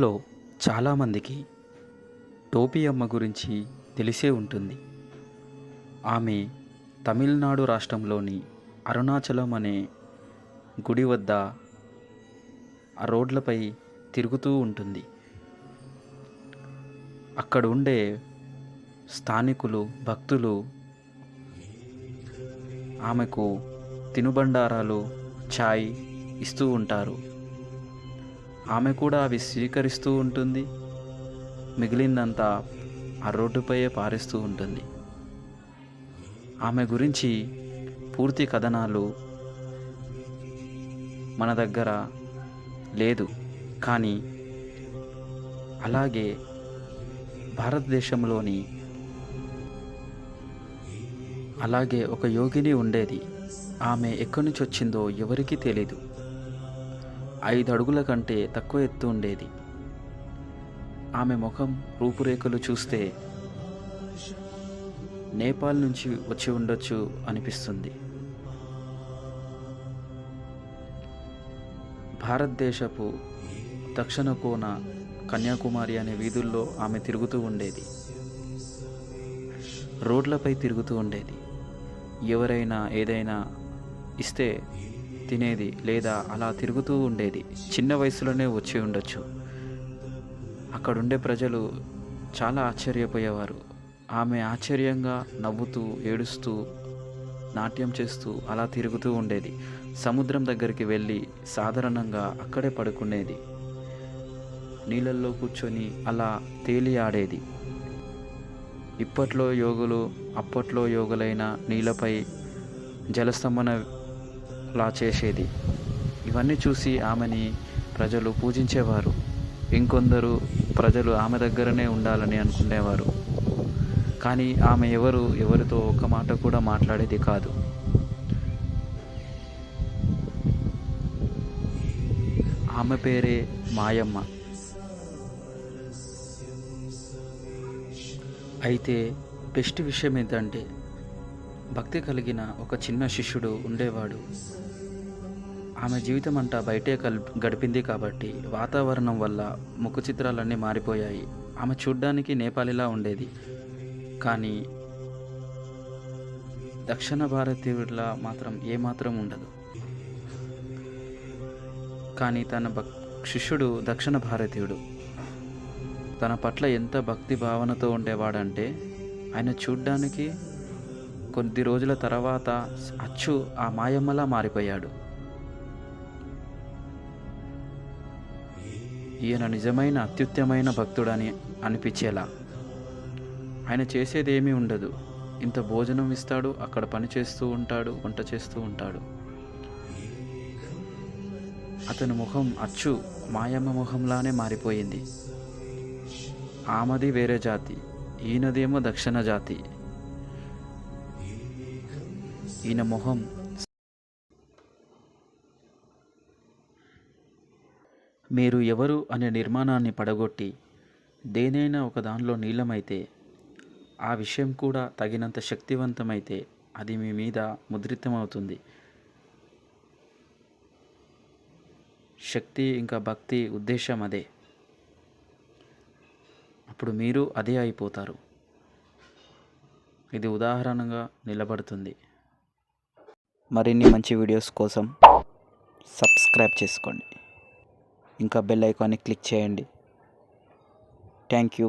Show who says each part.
Speaker 1: లో చాలామందికి టోపీ అమ్మ గురించి తెలిసే ఉంటుంది. ఆమె తమిళనాడు రాష్ట్రంలోని అరుణాచలం అనే గుడి వద్ద ఆ రోడ్లపై తిరుగుతూ ఉంటుంది. అక్కడ ఉండే స్థానికులు భక్తులు ఆమెకు తినుబండారాలు ఛాయ్ ఇస్తూ ఉంటారు. ఆమె కూడా అవి స్వీకరిస్తూ ఉంటుంది. మిగిలిందంతా ఆ రోడ్డుపైయే పారేస్తూ ఉంటుంది. ఆమె గురించి పూర్తి కథనాలు మన దగ్గర లేదు. కానీ అలాగే భారతదేశంలోని అలాగే ఒక యోగిని ఉండేది. ఆమె ఎక్కడి నుంచి వచ్చిందో ఎవరికీ తెలీదు. ఐదు అడుగుల కంటే తక్కువ ఎత్తు ఉండేది. ఆమె ముఖం రూపురేఖలు చూస్తే నేపాల్ నుంచి వచ్చి ఉండొచ్చు అనిపిస్తుంది. భారతదేశపు దక్షిణ కోన కన్యాకుమారి అనే వీధుల్లో ఆమె తిరుగుతూ ఉండేది. రోడ్లపై తిరుగుతూ ఉండేది. ఎవరైనా ఏదైనా ఇస్తే తినేది లేదా అలా తిరుగుతూ ఉండేది. చిన్న వయసులోనే వచ్చి ఉండొచ్చు. అక్కడుండే ప్రజలు చాలా ఆశ్చర్యపోయేవారు. ఆమె ఆశ్చర్యంగా నవ్వుతూ ఏడుస్తూ నాట్యం చేస్తూ అలా తిరుగుతూ ఉండేది. సముద్రం దగ్గరికి వెళ్ళి సాధారణంగా అక్కడే పడుకునేది. నీళ్ళల్లో కూర్చొని అలా తేలి ఆడేది. ఇప్పట్లో యోగులు అప్పట్లో యోగులైన నీళ్ళపై లా చేసేది. ఇవన్నీ చూసి ఆమెని ప్రజలు పూజించేవారు. ఇంకొందరు ప్రజలు ఆమె దగ్గరనే ఉండాలని అనుకునేవారు. కానీ ఆమె ఎవరు ఎవరితో ఒక్క మాట కూడా మాట్లాడేది కాదు. ఆమె పేరే మాయమ్మ. అయితే బెస్ట్ విషయం ఏంటంటే భక్తి కలిగిన ఒక చిన్న శిష్యుడు ఉండేవాడు. ఆమె జీవితం అంతా బయటే కల్ గడిపింది కాబట్టి వాతావరణం వల్ల ముఖ చిత్రాలన్నీ మారిపోయాయి. ఆమె చూడ్డానికి నేపాలిలా ఉండేది. కానీ దక్షిణ భారతీయుడిలా మాత్రం ఏమాత్రం ఉండదు. కానీ తన భక్ శిష్యుడు దక్షిణ భారతీయుడు. తన పట్ల ఎంత భక్తి భావనతో ఉండేవాడంటే ఆయన చూడ్డానికి కొద్ది రోజుల తర్వాత అచ్చు ఆ మాయమ్మలా మారిపోయాడు. ఈయన నిజమైన అత్యుత్తమైన భక్తుడని అనిపించేలా. ఆయన చేసేది ఏమీ ఉండదు. ఇంత భోజనం ఇస్తాడు అక్కడ పని చేస్తూ ఉంటాడు వంట చేస్తూ ఉంటాడు. అతని ముఖం అచ్చు మాయమ్మ ముఖంలానే మారిపోయింది. ఆమెది వేరే జాతి ఈయనదేమో దక్షిణ జాతి. ఈయన మొహం. మీరు ఎవరు అనే నిర్మాణాన్ని పడగొట్టి దేనైనా ఒక దానిలో నీలమైతే ఆ విషయం కూడా తగినంత శక్తివంతమైతే అది మీ మీద ముద్రితమవుతుంది. శక్తి ఇంకా భక్తి ఉద్దేశం అదే. అప్పుడు మీరు అదే అయిపోతారు. ఇది ఉదాహరణగా నిలబడుతుంది. మరిన్ని మంచి వీడియోస్ కోసం సబ్స్క్రైబ్ చేసుకోండి. ఇంకా బెల్ ఐకాన్ని క్లిక్ చేయండి. Thank you.